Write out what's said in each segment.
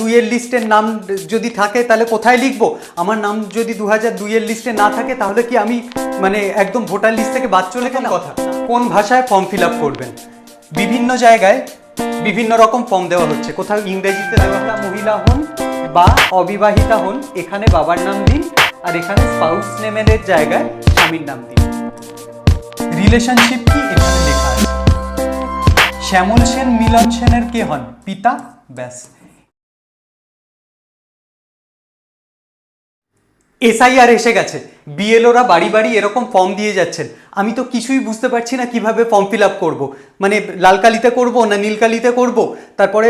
দুইয়ের লিস্টের নাম যদি থাকে তাহলে কোথায় লিখব? আমার নাম যদি দু হাজার দুইয়ের লিস্টে না থাকে তাহলে কি আমি মানে একদম ভোটার লিস্ট থেকে বাদ চলে গেলাম? কথা। কোন ভাষায় ফর্ম ফিল আপ করবেন? বিভিন্ন জায়গায় বিভিন্ন রকম ফর্ম দেওয়া হচ্ছে। কোথাও ইংরেজিতে দেওয়া হয়, মহিলা হন বা অবিবাহিতা হন এখানে বাবার নাম দিন আর এখানে স্পাউস নেমের জায়গায় স্বামীর নাম দিন। রিলেশনশিপ কি? এখানে লেখা আছে। শ্যামল সেন মিলন সেনের কে হন? পিতা? ব্যাস। এসআইআর এসে গেছে। বিএলওরা বাড়ি বাড়ি এরকম ফর্ম দিয়ে যাচ্ছেন। আমি তো কিছুই বুঝতে পারছি না কীভাবে ফর্ম ফিল আপ করব। মানে লাল কালিতে করব না নীলকালিতে করব? তারপরে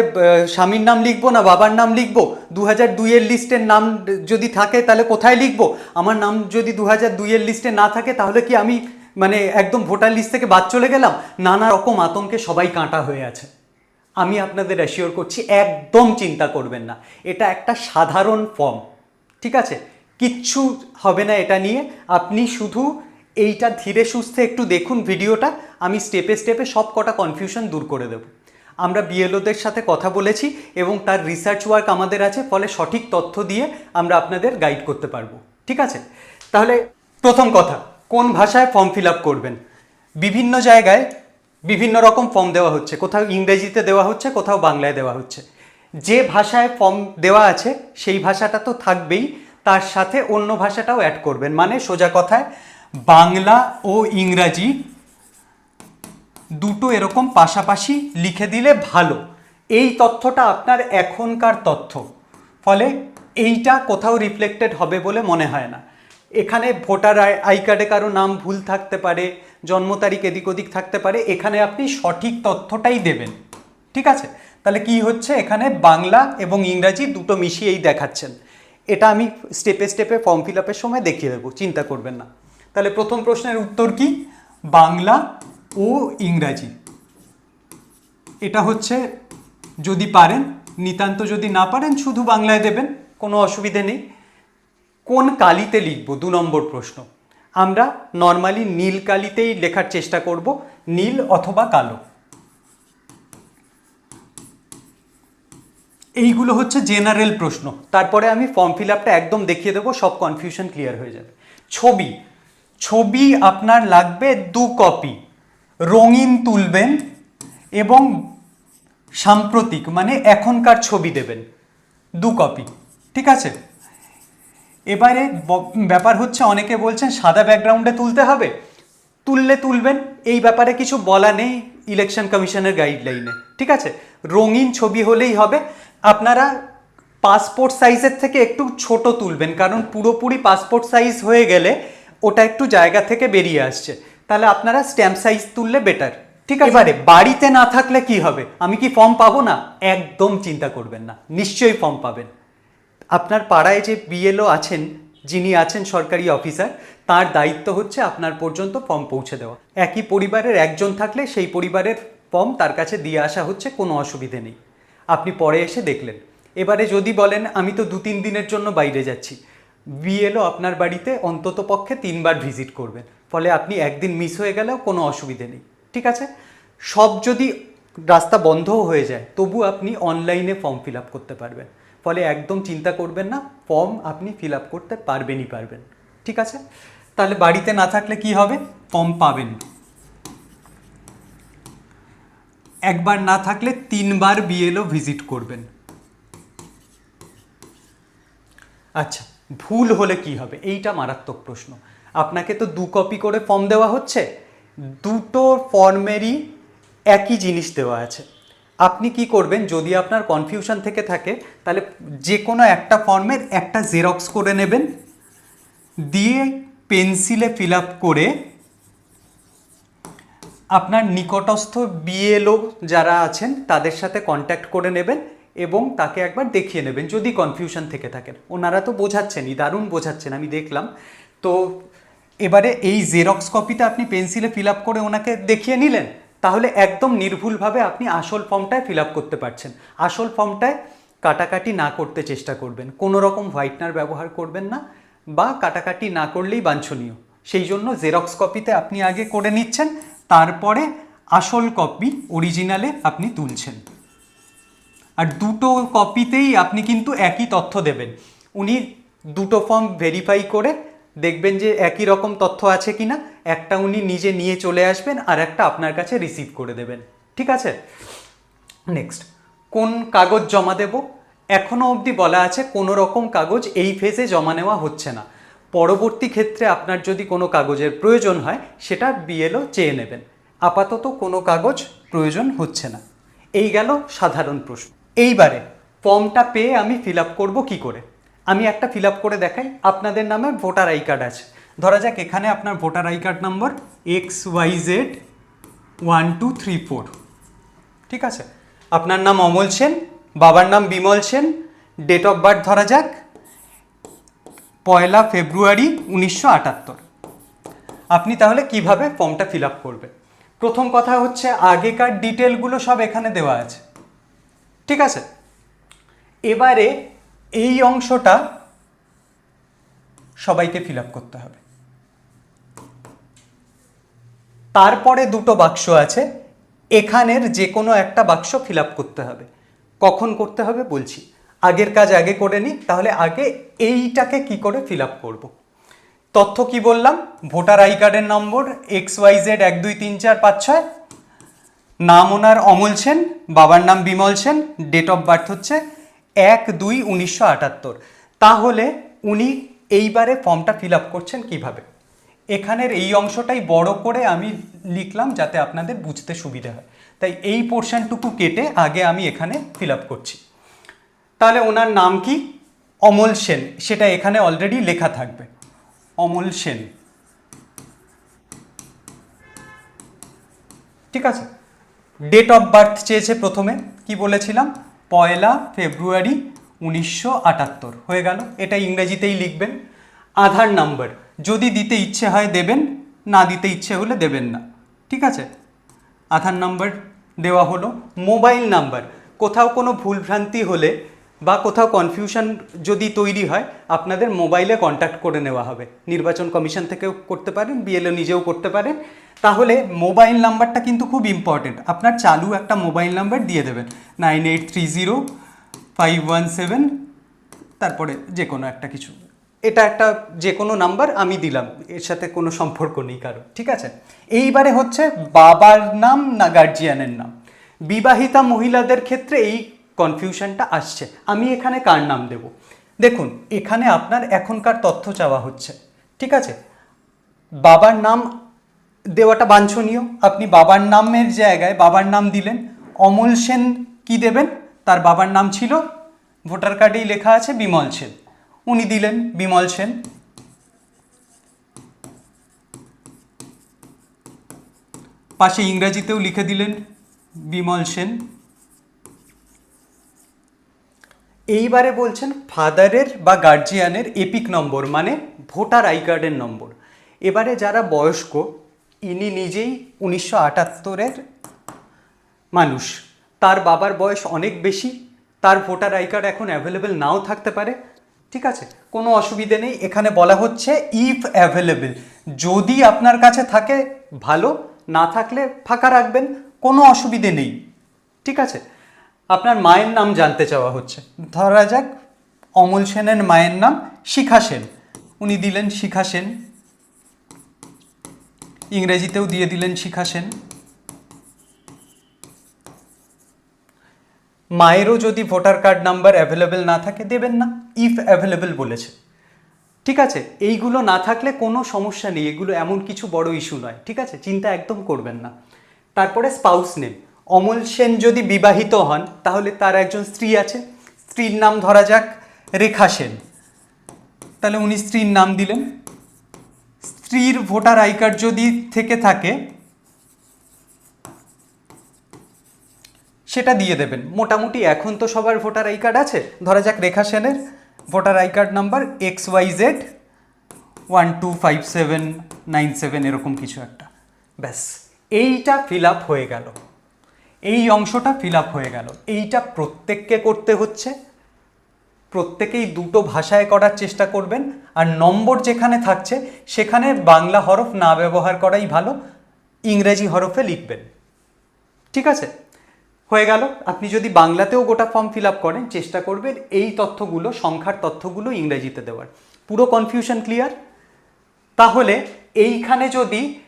স্বামীর নাম লিখব না বাবার নাম লিখব? দু হাজার দুইয়ের লিস্টের নাম যদি থাকে তাহলে কোথায় লিখব? আমার নাম যদি দু হাজার দুইয়ের লিস্টে না থাকে তাহলে কি আমি মানে একদম ভোটার লিস্ট থেকে বাদ চলে গেলাম? নানা রকম আতঙ্কে সবাই কাঁটা হয়ে আছে। আমি আপনাদের অ্যাসিওর করছি, একদম চিন্তা করবেন না। এটা একটা সাধারণ ফর্ম ঠিক আছে? কিচ্ছু হবে না এটা নিয়ে। আপনি শুধু এইটা ধীরে সুস্থে একটু দেখুন ভিডিওটা, আমি স্টেপে স্টেপে সব কটা কনফিউশন দূর করে দেব। আমরা বিএলওদের সাথে কথা বলেছি এবং তার রিসার্চ ওয়ার্ক আমাদের আছে, ফলে সঠিক তথ্য দিয়ে আমরা আপনাদের গাইড করতে পারব। ঠিক আছে? তাহলে প্রথম কথা, কোন ভাষায় ফর্ম ফিল আপ করবেন? বিভিন্ন জায়গায় বিভিন্ন রকম ফর্ম দেওয়া হচ্ছে। কোথাও ইংরেজিতে দেওয়া হচ্ছে, কোথাও বাংলায় দেওয়া হচ্ছে। যে ভাষায় ফর্ম দেওয়া আছে, সেই ভাষাটা তো থাকবেই। তার সাথে অন্য ভাষাটাও অ্যাড করবেন। মানে সোজা কথায়, বাংলা ও ইংরাজি দুটো এরকম পাশাপাশি লিখে দিলে ভালো। এই তথ্যটা আপনার এখনকার তথ্য। ফলে এইটা কোথাও রিফ্লেক্টেড হবে বলে মনে হয় না। এখানে ভোটার আই কার্ডে কারও নাম ভুল থাকতে পারে, জন্ম তারিখ এদিক ওদিক থাকতে পারে, এখানে আপনি সঠিক তথ্যটাই দেবেন। ঠিক আছে? তাহলে কি হচ্ছে? এখানে বাংলা এবং ইংরাজি দুটো মিশিয়েই দেখাচ্ছেন। এটা আমি স্টেপে স্টেপে ফর্ম ফিল আপের সময় দেখিয়ে দেবো, চিন্তা করবেন না। তাহলে প্রথম প্রশ্নের উত্তর কি? বাংলা ও ইংরাজি। এটা হচ্ছে যদি পারেন, নিতান্ত যদি না পারেন শুধু বাংলায় দেবেন, কোনো অসুবিধে নেই। কোন কালিতে লিখব? দু নম্বর প্রশ্ন। আমরা নর্মালি নীল কালিতেই লেখার চেষ্টা করব, নীল অথবা কালো। এইগুলো হচ্ছে জেনারেল প্রশ্ন। তারপরে আমি ফর্ম ফিল আপটা একদম দেখিয়ে দেবো, সব কনফিউশন ক্লিয়ার হয়ে যাবে। ছবি। ছবি আপনার লাগবে দু কপি রঙিন তুলবেন এবং সাম্প্রতিক মানে এখনকার ছবি দেবেন। দু কপি ঠিক আছে? এবারে ব্যাপার হচ্ছে অনেকে বলছেন, সাদা ব্যাকগ্রাউন্ডে তুলতে হবে। তুললে তুলবেন, এই ব্যাপারে কিছু বলা নেই ইলেকশন কমিশনের গাইডলাইনে ঠিক আছে? রঙিন ছবি হলেই হবে। আপনারা পাসপোর্ট সাইজের থেকে একটু ছোট তুলবেন কারণ পুরোপুরি পাসপোর্ট সাইজ হয়ে গেলে ওটা একটু জায়গা থেকে বেরিয়ে আসছে। তাহলে আপনারা স্ট্যাম্প সাইজ তুললে বেটার ঠিক আছে? এবারে বাড়িতে না থাকলে কি হবে? আমি কি ফর্ম পাবো না? একদম চিন্তা করবেন না। নিশ্চয়ই ফর্ম পাবেন। আপনার পাড়ায় যে বিএলও আছেন যিনি আছেন সরকারি অফিসার তার দায়িত্ব হচ্ছে আপনার পর্যন্ত ফর্ম পৌঁছে দেওয়া। একই পরিবারের একজন থাকলে সেই পরিবারের ফর্ম তার কাছে দিয়ে আসা হচ্ছে কোনো অসুবিধে নেই। আপনি পরে এসে দেখলেন। এবারে যদি বলেন, আমি তো দু তিন দিনের জন্য বাইরে যাচ্ছি। বিএলও আপনার বাড়িতে অন্তত পক্ষে তিনবার ভিজিট করবেন। ফলে আপনি একদিন মিস হয়ে গেলেও কোনো অসুবিধে নেই। ঠিক আছে? সব যদি রাস্তা বন্ধও হয়ে যায়, তবু আপনি অনলাইনে ফর্ম ফিল আপ করতে পারবেন। ফলে একদম চিন্তা করবেন না, ফর্ম আপনি ফিল আপ করতে পারবেনই পারবেন। ঠিক আছে? তাহলে বাড়িতে না থাকলে কি হবে? ফর্ম পাবেন একবার না থাকলে তিনবার বিএলও ভিজিট করবেন। আচ্ছা ভুল হলে কি হবে? এইটা মারাত্মক প্রশ্ন। আপনাকে তো দু কপি করে ফর্ম দেওয়া হচ্ছে। দুটো ফর্মেরই একই জিনিস দেওয়া আছে। আপনি কি করবেন, যদি আপনার কনফিউশন থেকে থাকে, তাহলে যে কোনো একটা ফর্মের একটা জেরক্স করে নেবেন। দিয়ে পেন্সিলে ফিল আপ করে আপনার নিকটস্থ বিএলও যারা আছেন, তাদের সাথে কন্ট্যাক্ট করে নেবেন এবং তাকে একবার দেখিয়ে নেবেন, যদি কনফিউশন থেকে থাকেন। ওনারা তো বোঝাচ্ছেনই দারুণ বোঝাচ্ছেন, আমি দেখলাম। তো এবারে এই জেরক্স কপিটা আপনি পেন্সিলে ফিল আপ করে ওনাকে দেখিয়ে নিলেন, তাহলে একদম নির্ভুলভাবে আপনি আসল ফর্মটায় ফিল আপ করতে পারছেন। আসল ফর্মটায় কাটাকাটি না করতে চেষ্টা করবেন, কোনো রকম হোয়াইটনার ব্যবহার করবেন না, বা কাটাকাটি না করলেই বাঞ্ছনীয়। সেই জন্য জেরক্স কপিতে আপনি আগে করে নিচ্ছেন তারপরে আসল কপি অরিজিনালে আপনি তুলছেন। আর দুটো কপিতেই আপনি কিন্তু একই তথ্য দেবেন। উনি দুটো ফর্ম ভেরিফাই করে দেখবেন যে একই রকম তথ্য আছে কিনা, একটা উনি নিজে নিয়ে চলে আসবেন আর একটা আপনার কাছে রিসিভ করে দেবেন। ঠিক আছে? নেক্সট কোন কাগজ জমা দেব? এখনও অবধি বলা আছে কোনো রকম কাগজ এই ফেজে জমা নেওয়া হচ্ছে না। পরবর্তী ক্ষেত্রে আপনার যদি কোনো কাগজের প্রয়োজন হয়, সেটা বিএলও চেয়ে নেবেন। আপাতত কোনো কাগজ প্রয়োজন হচ্ছে না। এই গেল সাধারণ প্রশ্ন। এইবারে, ফর্মটা পেয়ে আমি ফিল আপ করব কী করে? আমি একটা ফিল আপ করে দেখাই। আপনাদের নামে ভোটার আই কার্ড আছে। ধরা যাক এখানে আপনার voter I card number X Y Z one two three four. ঠিক আছে? আপনার নাম অমল সেন, বাবার নাম Bimal Sen date of birth ধরা যাক পয়লা ফেব্রুয়ারি উনিশশো আটাত্তর। আপনি তাহলে কীভাবে ফর্মটা ফিল আপ করবেন? প্রথম কথা হচ্ছে, আগেকার ডিটেলগুলো সব এখানে দেওয়া আছে। ঠিক আছে? এবারে এই অংশটা সবাইকে ফিল আপ করতে হবে। তারপরে দুটো বাক্স আছে। এখানের যে কোনো একটা বাক্স ফিল আপ করতে হবে। কখন করতে হবে বলছি? আগের কাজ আগে করে নিই তাহলে আগে এইটাকে কি করে ফিল আপ করব? তথ্য কি বললাম? ভোটার আই কার্ডের নম্বর, এক্স ওয়াই জেড এক দুই তিন চার পাঁচ ছয়। নাম ওনার অমল সেন, বাবার নাম Bimal Sen date of birth হচ্ছে এক দুই উনিশশো আটাত্তর। তাহলে উনি এইবারে ফর্মটা ফিল আপ করছেন কীভাবে? এখানের এই অংশটাই বড় করে আমি লিখলাম যাতে আপনাদের বুঝতে সুবিধা হয়। তাই এই পোর্শনটুকু কেটে আগে আমি এখানে ফিল আপ করছি। তাহলে ওনার নাম কি? অমল সেন। সেটা এখানে অলরেডি লেখা থাকবে। অমল সেন। ঠিক আছে? ডেট অফ বার্থ চেয়েছে প্রথমে। কি বলেছিলাম? পয়লা ফেব্রুয়ারি উনিশশো আটাত্তর। হয়ে গেল। এটা ইংরেজিতেই লিখবেন। আধার নাম্বার। যদি দিতে ইচ্ছে হয় দেবেন, না দিতে ইচ্ছে হলে দেবেন না। ঠিক আছে? আধার নাম্বার দেওয়া হলো। Mobile number. কোথাও কোনো ভুলভ্রান্তি হলে বা কোথাও কনফিউশন যদি তৈরি হয়, আপনাদের মোবাইলে কন্ট্যাক্ট করে নেওয়া হবে। নির্বাচন কমিশন থেকেও করতে পারেন বিএলও নিজেও করতে পারেন। তাহলে মোবাইল নাম্বারটা কিন্তু খুব ইম্পর্টেন্ট আপনার চালু একটা মোবাইল নাম্বার দিয়ে দেবেন। Nine eight three zero five one seven তারপরে যে কোনো একটা কিছু। এটা একটা যে কোনো নাম্বার আমি দিলাম। এর সাথে কোনো সম্পর্ক নেই কারও। ঠিক আছে? এইবারে হচ্ছে বাবার নাম না গার্জিয়ানের নাম। বিবাহিতা মহিলাদের ক্ষেত্রে এই কনফিউশনটা আসছে। আমি এখানে কার নাম দেব? দেখুন, এখানে আপনার এখনকার তথ্য চাওয়া হচ্ছে, ঠিক আছে? বাবার নাম দেওয়াটা বাঞ্ছনীয়। আপনি বাবার নামের জায়গায় বাবার নাম দিলেন। অমল সেন কি দেবেন? তার বাবার নাম ছিল, ভোটার কার্ডেই লেখা আছে বিমল সেন। উনি দিলেন বিমল সেন। পাশে ইংরাজিতেও লিখে দিলেন বিমল সেন। এইবারে বলছেন ফাদারের বা গার্জিয়ানের এপিক নম্বর মানে ভোটার আই কার্ডের নম্বর এবারে যারা বয়স্ক, ইনি নিজেই উনিশশো আটাত্তরের মানুষ। তার বাবার বয়স অনেক বেশি, তার ভোটার আই কার্ড এখন অ্যাভেলেবেল নাও থাকতে পারে। ঠিক আছে? কোনো অসুবিধে নেই। এখানে বলা হচ্ছে ইফ অ্যাভেলেবেল যদি আপনার কাছে থাকে, ভালো। না থাকলে ফাঁকা রাখবেন। কোনো অসুবিধে নেই। ঠিক আছে? আপনার মায়ের নাম জানতে চাওয়া হচ্ছে। ধরা যাক, অমল সেনের মায়ের নাম শিখা সেন। উনি দিলেন শিখা সেন। ইংরেজিতেও দিয়ে দিলেন শিখা সেন। মায়েরও যদি ভোটার কার্ড নাম্বার অ্যাভেলেবেল না থাকে, দেবেন না ইফ অ্যাভেলেবেল বলেছে। ঠিক আছে, এইগুলো না থাকলে কোনো সমস্যা নেই, এগুলো এমন কিছু বড় ইস্যু নয়। ঠিক আছে, চিন্তা একদম করবেন না। তারপরে স্পাউস নেম অমল সেন যদি বিবাহিত হন, তাহলে তার একজন স্ত্রী আছে স্ত্রীর নাম ধরা যাক রেখা সেন। তাহলে উনি স্ত্রীর নাম দিলেন। স্ত্রীর ভোটার আই কার্ড যদি থেকে থাকে, সেটা দিয়ে দেবেন। মোটামুটি এখন তো সবার ভোটার আই কার্ড আছে। ধরা যাক রেখা সেনের voter I card number X Y Z one two five seven nine seven, এরকম কিছু একটা। ব্যাস, এইটা ফিল আপ হয়ে গেল। এই অংশটা ফিল হয়ে গেল। এইটা প্রত্যেককে করতে হচ্ছে। প্রত্যেকেই দুটো ভাষায় করার চেষ্টা করবেন। আর নম্বর যেখানে থাকছে, সেখানে বাংলা হরফ না ব্যবহার করাই ভালো। ইংরেজি হরফে লিখবেন। ঠিক আছে? হয়ে গেল। আপনি যদি বাংলাতেও গোটা ফর্ম ফিল করেন, চেষ্টা করবেন এই তথ্যগুলো, সংখ্যার তথ্যগুলো ইংরেজিতে দেওয়ার। পুরো কনফিউশন ক্লিয়ার তাহলে এইখানে যদি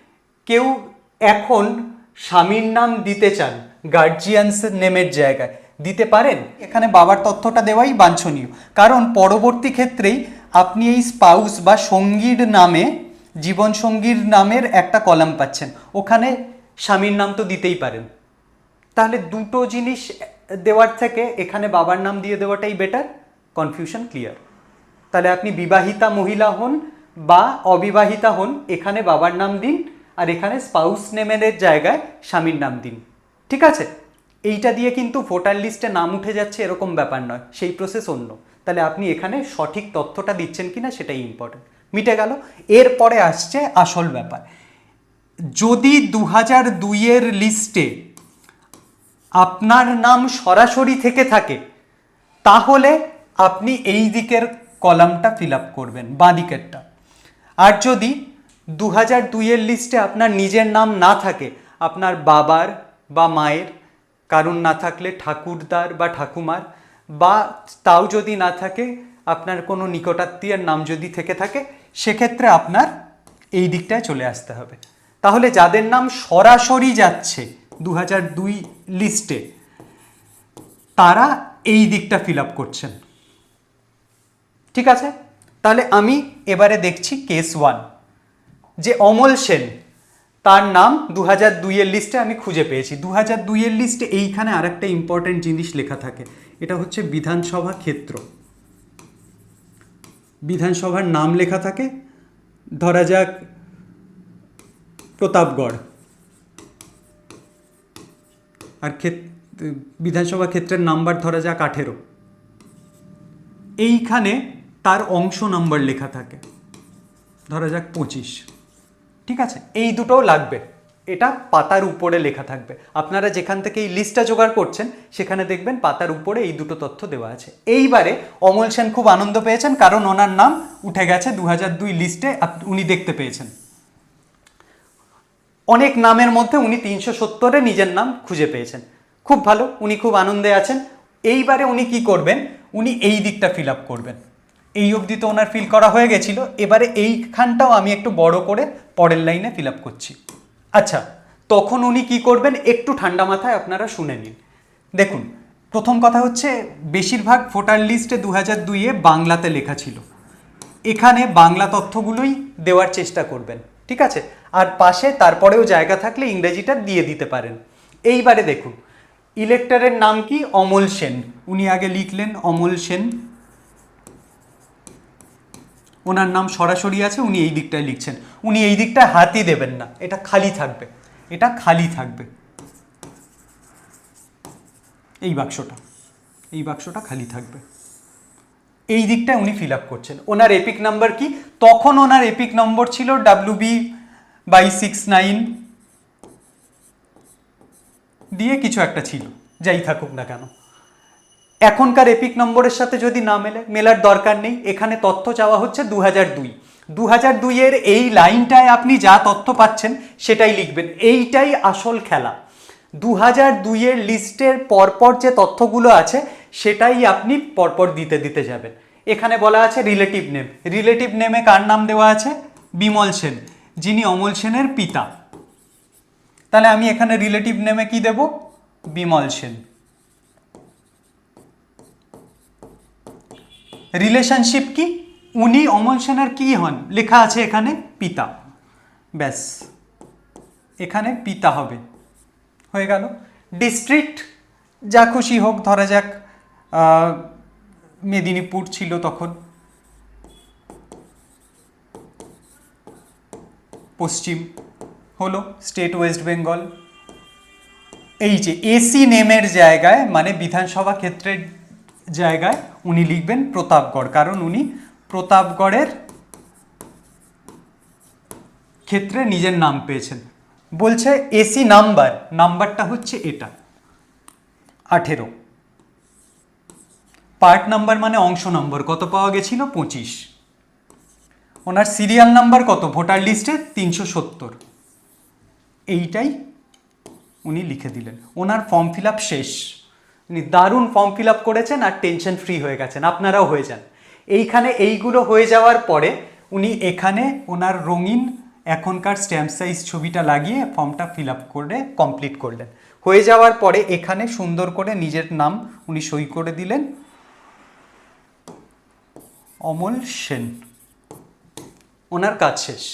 কেউ এখন স্বামীর নাম দিতে চান গার্জিয়ানস নেমের জায়গায়। দিতে পারেন? এখানে বাবার তথ্যটা দেওয়াই বাঞ্ছনীয়। কারণ পরবর্তী ক্ষেত্রেই আপনি এই স্পাউস বা সঙ্গীর নামে, জীবনসঙ্গীর নামের একটা কলাম পাচ্ছেন। ওখানে স্বামীর নাম তো দিতেই পারেন। তাহলে দুটো জিনিস দেওয়ার থেকে এখানে বাবার নাম দিয়ে দেওয়াটাই বেটার কনফিউশন ক্লিয়ার তাহলে আপনি বিবাহিতা মহিলা হন বা অবিবাহিতা হন, এখানে বাবার নাম দিন আর এখানে স্পাউস নেমের জায়গায় স্বামীর নাম দিন। ঠিক আছে? এইটা দিয়ে কিন্তু ভোটার লিস্টে নাম উঠে যাচ্ছে এরকম ব্যাপার নয়, সেই প্রসেস অন্য। তাহলে আপনি এখানে সঠিক তথ্যটা দিচ্ছেন কিনা সেটাই ইম্পর্টেন্ট মিটে গেল। এরপরে আসছে আসল ব্যাপার। যদি দু হাজার দুইয়ের লিস্টে আপনার নাম সরাসরি থেকে থাকে, তাহলে আপনি এই দিকের কলামটা ফিল আপ করবেন, বাঁ দিকেরটা। আর যদি দু হাজার দুইয়ের লিস্টে আপনার নিজের নাম না থাকে, আপনার বাবার বা মায়ের, কারণ না থাকলে ঠাকুরদার বা ঠাকুমার, বা তাও যদি না থাকে, আপনার কোনো নিকটাত্মীয়ের নাম যদি থেকে থাকে, সেক্ষেত্রে আপনার এই দিকটায় চলে আসতে হবে। তাহলে যাদের নাম সরাসরি যাচ্ছে দু হাজার দুই লিস্টে তারা এই দিকটা ফিল আপ করছেন। ঠিক আছে? তাহলে আমি এবারে দেখছি কেস ওয়ান যে অমল সেন তার নাম দু হাজার দুইয়ের লিস্টে আমি খুঁজে পেয়েছি। দু হাজার দুইয়ের লিস্টে এইখানে আরেকটা ইম্পর্টেন্ট জিনিস লেখা থাকে। এটা হচ্ছে বিধানসভা ক্ষেত্র। বিধানসভার নাম লেখা থাকে, ধরা যাক প্রতাপগড়। আর বিধানসভা ক্ষেত্রের নাম্বার ধরা যাক আঠেরো। এইখানে তার অংশ নাম্বার লেখা থাকে। ধরা যাক পঁচিশ। ঠিক আছে? এই দুটোও লাগবে। এটা পাতার উপরে লেখা থাকবে। আপনারা যেখান থেকে এই লিস্টটা জোগাড় করছেন, সেখানে দেখবেন পাতার উপরে এই দুটো তথ্য দেওয়া আছে। এইবারে অমল সেন খুব আনন্দ পেয়েছেন, কারণ ওনার নাম উঠে গেছে দু দুই লিস্টে উনি দেখতে পেয়েছেন। অনেক নামের মধ্যে উনি তিনশো সত্তরে নিজের নাম খুঁজে পেয়েছেন। খুব ভালো, উনি খুব আনন্দে আছেন। এইবারে উনি কি করবেন? উনি এই দিকটা ফিল আপ করবেন। এই অবধি তো ওনার ফিল করা হয়ে গেছিল। এবারে এইখানটাও আমি একটু বড় করে পরের লাইনে ফিল আপ করছি। আচ্ছা তখন উনি কি করবেন? একটু ঠান্ডা মাথায় আপনারা শুনে নিন। দেখুন, প্রথম কথা হচ্ছে, বেশিরভাগ ভোটার লিস্টে দু হাজার দুইয়ে বাংলাতে লেখা ছিল। এখানে বাংলা তথ্যগুলোই দেওয়ার চেষ্টা করবেন, ঠিক আছে? আর পাশে তারপরেও জায়গা থাকলে ইংরেজিটা দিয়ে দিতে পারেন। এইবারে দেখুন ইলেক্টরের নাম কি? অমল সেন। উনি আগে লিখলেন অমল সেন। ওনার নাম সরাসরি আছে, উনি এই দিকটায় লিখছেন। উনি এই দিকটায় হাতই দেবেন না, এটা খালি থাকবে, এটা খালি থাকবে। এই বাক্সটা এই বাক্সটা খালি থাকবে। এই দিকটায় উনি ফিল আপ করছেন। ওনার এপিক নাম্বার কি? তখন ওনার এপিক নম্বর ছিল W B by six nine দিয়ে কিছু একটা ছিল, যাই থাকুক না কেন। এখনকার এপিক নম্বরের সাথে যদি না মেলে, মেলার দরকার নেই। এখানে তথ্য চাওয়া হচ্ছে দু হাজার দুই। দু হাজার দুইয়ের এই লাইনটায় আপনি যা তথ্য পাচ্ছেন, সেটাই লিখবেন। এইটাই আসল খেলা। দু হাজার দুইয়ের লিস্টের পরপর যে তথ্যগুলো আছে, সেটাই আপনি পরপর দিতে দিতে যাবেন। এখানে বলা আছে রিলেটিভ নেম রিলেটিভ নেমে কার নাম দেওয়া আছে? বিমল সেন, যিনি অমল সেনের পিতা। তাহলে আমি এখানে রিলেটিভ নেমে কি দেব? বিমল সেন। রিলেশনশিপ কি? উনি অমল সেনের কি হন? লেখা আছে এখানে পিতা। ব্যাস। এখানে পিতা হবে। হয়ে গেল। ডিস্ট্রিক্ট যা খুশি হোক, ধরা যাক মেদিনীপুর ছিল তখন। পশ্চিম হলো স্টেট ওয়েস্ট বেঙ্গল। এই যে এসি নেমের জায়গায় মানে বিধানসভা ক্ষেত্রের জায়গায় উনি লিখবেন প্রতাপগড়, কারণ উনি প্রতাপগড়ের ক্ষেত্রে নিজের নাম পেয়েছেন। বলছে এসি নাম্বার নাম্বারটা হচ্ছে এটা, আঠেরো। পার্ট নাম্বার মানে অংশ নম্বর কত পাওয়া গেছিল? পঁচিশ। ওনার সিরিয়াল নাম্বার কত? ভোটার লিস্টে তিনশো সত্তর। এইটাই উনি লিখে দিলেন। ওনার ফর্ম ফিল শেষ। উনি দারুণ ফর্ম ফিল আপ করেছেন আর টেনশন ফ্রি হয়ে গেছেন। আপনারাও হয়ে যান। এইখানে এইগুলো হয়ে যাওয়ার পরে উনি এখানে ওনার রঙিন এখনকার স্ট্যাম্প সাইজ ছবিটা লাগিয়ে ফর্মটা ফিল আপ করে কমপ্লিট করলেন। হয়ে যাওয়ার পরে এখানে সুন্দর করে নিজের নাম উনি সই করে দিলেন। অমল সেন। ওনার কাজ শেষ।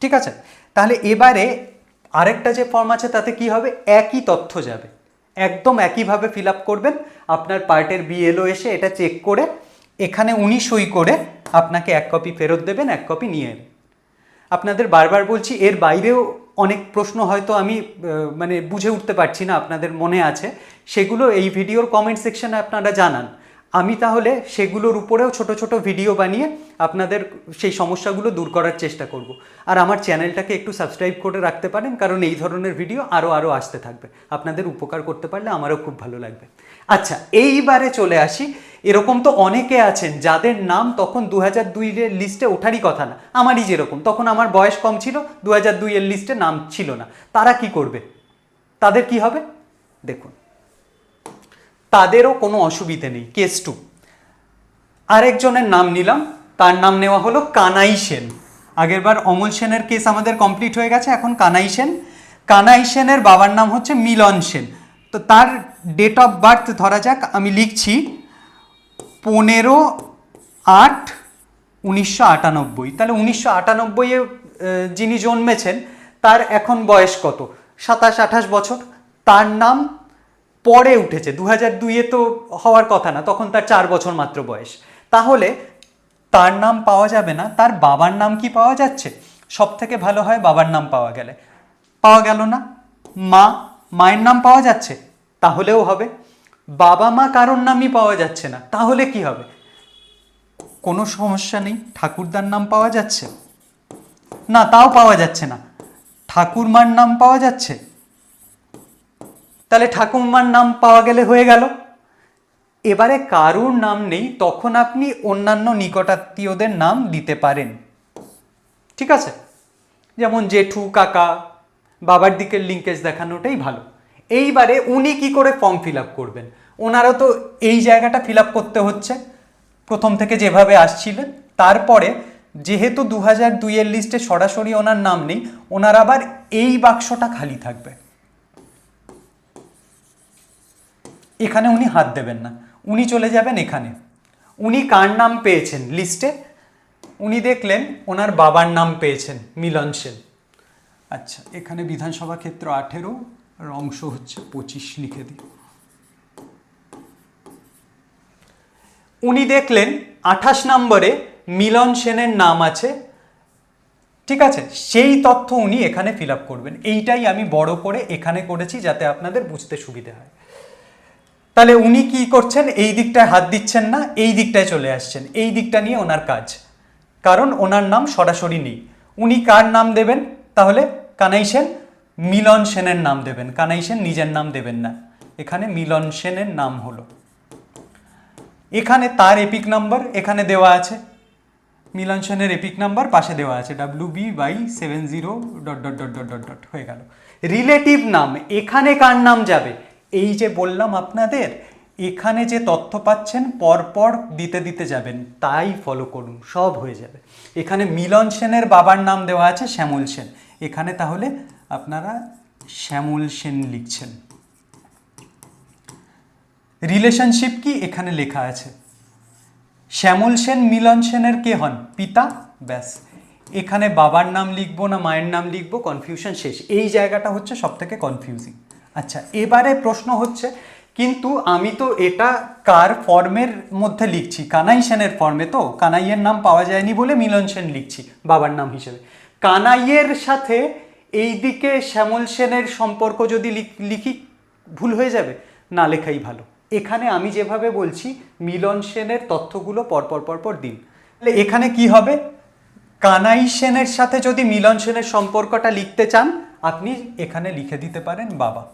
ঠিক আছে? তাহলে এবারে আরেকটা যে ফর্ম আছে তাতে কি হবে? একই তথ্য যাবে। একদম একইভাবে ফিল আপ করবেন। আপনার পার্টের বিএলও এসে এটা চেক করে এখানে উনি সই করে আপনাকে এক কপি ফেরত দেবেন, এক কপি নিয়ে আপনাদের বারবার বলছি, এর বাইরেও অনেক প্রশ্ন হয়তো আমি মানে বুঝে উঠতে পারছি না, আপনাদের মনে আছে। সেগুলো এই ভিডিওর কমেন্ট সেকশানে আপনারা জানান। আমি তাহলে সেগুলোর উপরেও ছোট ছোট ভিডিও বানিয়ে আপনাদের সেই সমস্যাগুলো দূর করার চেষ্টা করব। আর আমার চ্যানেলটাকে একটু সাবস্ক্রাইব করে রাখতে পারেন, কারণ এই ধরনের ভিডিও আরও আরও আসতে থাকবে। আপনাদের উপকার করতে পারলে আমারও খুব ভালো লাগবে। আচ্ছা এইবারে চলে আসি। এরকম তো অনেকে আছেন যাদের নাম তখন দু হাজার দুইয়ের লিস্টে ওঠারই কথা না। আমারই যেরকম। তখন আমার বয়স কম ছিল দু হাজার দুইয়ের লিস্টে নাম ছিল না। তারা কি করবে? তাদের কি হবে? দেখুন। তাদেরও কোনো অসুবিধে নেই কেস টু আরেকজনের নাম নিলাম, তার নাম নেওয়া হলো কানাই সেন। আগেরবার অমল সেনের কেস আমাদের কমপ্লিট হয়ে গেছে, এখন কানাই সেন। কানাই সেনের বাবার নাম হচ্ছে মিলন সেন। তো তার ডেট অফ বার্থ ধরা যাক, আমি লিখছি পনেরো আট উনিশশো আটানব্বই। তাহলে উনিশশো আটানব্বইয়ে যিনি জন্মেছেন, তার এখন বয়স কত? সাতাশ, আঠাশ বছর। তার নাম পরে উঠেছে দু হাজার দুইয়ে তো হওয়ার কথা না, তখন তার চার বছর মাত্র বয়স। তাহলে তার নাম পাওয়া যাবে না, তার বাবার নাম কি পাওয়া যাচ্ছে? সব থেকে ভালো হয় বাবার নাম পাওয়া গেলে। পাওয়া গেল না, মা, মায়ের নাম পাওয়া যাচ্ছে, তাহলেও হবে। বাবা, মা কারোর নামই পাওয়া যাচ্ছে না, তাহলে কি হবে? কোনো সমস্যা নেই, ঠাকুরদার নাম পাওয়া যাচ্ছে? না, তাও পাওয়া যাচ্ছে না। ঠাকুরমার নাম পাওয়া যাচ্ছে? তাহলে ঠাকুমার নাম পাওয়া গেলে হয়ে গেল। এবারে কারুর নাম নেই, তখন আপনি অন্যান্য নিকটাত্মীয়দের নাম দিতে পারেন। ঠিক আছে? যেমন জেঠু, কাকা, বাবার দিকের লিঙ্কেজ দেখানোটাই ভালো। এইবারে উনি কি করে ফর্ম ফিল আপ করবেন? ওনারও তো এই জায়গাটা ফিল আপ করতে হচ্ছে। প্রথম থেকে যেভাবে আসছিলেন, তারপরে যেহেতু দু হাজার দুইয়ের লিস্টে সরাসরি ওনার নাম নেই, ওনার আবার এই বাক্সটা খালি থাকবে। এখানে উনি হাত দেবেন না। উনি চলে যাবেন এখানে। উনি কার নাম পেয়েছেন লিস্টে উনি দেখলেন ওনার বাবার নাম পেয়েছেন, মিলন সেন। আচ্ছা এখানে বিধানসভা ক্ষেত্র আঠেরো, আর অংশ হচ্ছে পঁচিশ লিখে দিই উনি দেখলেন আঠাশ নম্বরে মিলন সেনের নাম আছে। ঠিক আছে, সেই তথ্য উনি এখানে ফিল করবেন। এইটাই আমি বড় করে এখানে করেছি যাতে আপনাদের বুঝতে সুবিধে হয়। তাহলে উনি কি করছেন? এই দিকটায় হাত দিচ্ছেন না, এই দিকটায় চলে আসছেন। এই দিকটা নিয়ে ওনার কাজ। কারণ ওনার নাম সরাসরি নেই। উনি কার নাম দেবেন? তাহলে কানাই সেন, মিলন সেনের নাম দেবেন। কানাই সেন নিজের নাম দেবেন না। এখানে মিলন সেনের নাম হলো। এখানে তার এপিক নাম্বার এখানে দেওয়া আছে। মিলন সেনের এপিক নাম্বার পাশে দেওয়া আছে। W B by seven zero dot dot dot dot dot dot হয়ে গেল। রিলেটিভ নাম, এখানে কার নাম যাবে? এই যে বললাম আপনাদের, এখানে যে তথ্য পাচ্ছেন, পরপর দিতে দিতে যাবেন, তাই ফলো করুন, সব হয়ে যাবে। এখানে মিলন সেনের বাবার নাম দেওয়া আছে, শ্যামল সেন। এখানে তাহলে আপনারা শ্যামল সেন লিখছেন। রিলেশনশিপ কি? এখানে লেখা আছে। শ্যামল সেন, মিলন সেনের কে হন? পিতা? ব্যাস। এখানে বাবার নাম লিখব না, মায়ের নাম লিখব কনফিউশন শেষ। এই জায়গাটা হচ্ছে সব থেকে কনফিউজিং আচ্ছা এবারে প্রশ্ন হচ্ছে, কিন্তু আমি তো এটা কার ফর্মের মধ্যে লিখছি? কানাই সেনের ফর্মে তো? কানাইয়ের নাম পাওয়া যায়নি বলে মিলন সেন লিখছি, বাবার নাম হিসেবে। কানাইয়ের সাথে এই দিকে শ্যামল সেনের সম্পর্ক যদি লিখ- ভুল হয়ে যাবে? না, লেখাই ভালো। এখানে আমি যেভাবে বলছি, মিলন সেনের তথ্যগুলো পরপর পরপর দিন। তাহলে এখানে কি হবে? কানাই সেনের সাথে যদি মিলন সেনের সম্পর্কটা লিখতে চান, আপনি এখানে লিখে দিতে পারেন বাবা।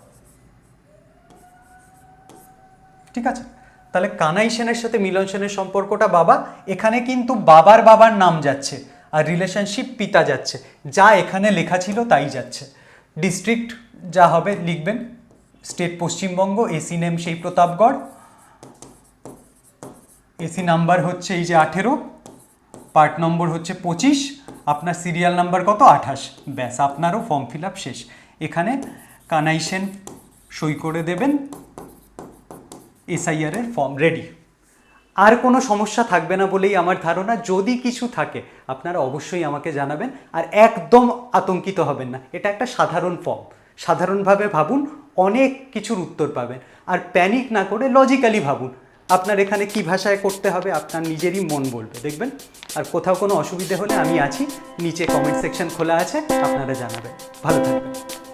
ঠিক আছে? তাহলে কানাই সেনের সাথে মিলন সেনের সম্পর্কটা বাবা, এখানে কিন্তু বাবার বাবার নাম যাচ্ছে আর রিলেশনশিপ পিতা যাচ্ছে। যা এখানে লেখা ছিল তাই যাচ্ছে। ডিস্ট্রিক্ট যা হবে লিখবেন স্টেট পশ্চিমবঙ্গ এসি নেম সেই প্রতাপগড়। এসি নাম্বার হচ্ছে এই যে আঠেরো পার্ট নম্বর হচ্ছে পঁচিশ, আপনার সিরিয়াল নাম্বার কত? আঠাশ। ব্যাস, আপনারও ফর্ম ফিল শেষ। এখানে কানাই সেন সই করে দেবেন। এসআইআর এর ফর্ম রেডি আর কোনো সমস্যা থাকবে না বলেই আমার ধারণা, যদি কিছু থাকে, আপনারা অবশ্যই আমাকে জানাবেন। আর একদম আতঙ্কিত হবেন না, এটা একটা সাধারণ ফর্ম সাধারণভাবে ভাবুন, অনেক কিছুর উত্তর পাবেন। আর প্যানিক না করে লজিক্যালি ভাবুন, আপনার এখানে কি ভাষায় করতে হবে, আপনার নিজেরই মন বলবে, দেখবেন? আর কোথাও কোনো অসুবিধে হলে আমি আছি, নিচে কমেন্ট সেকশন খোলা আছে, আপনারা জানাবেন। ভালো থাকবেন।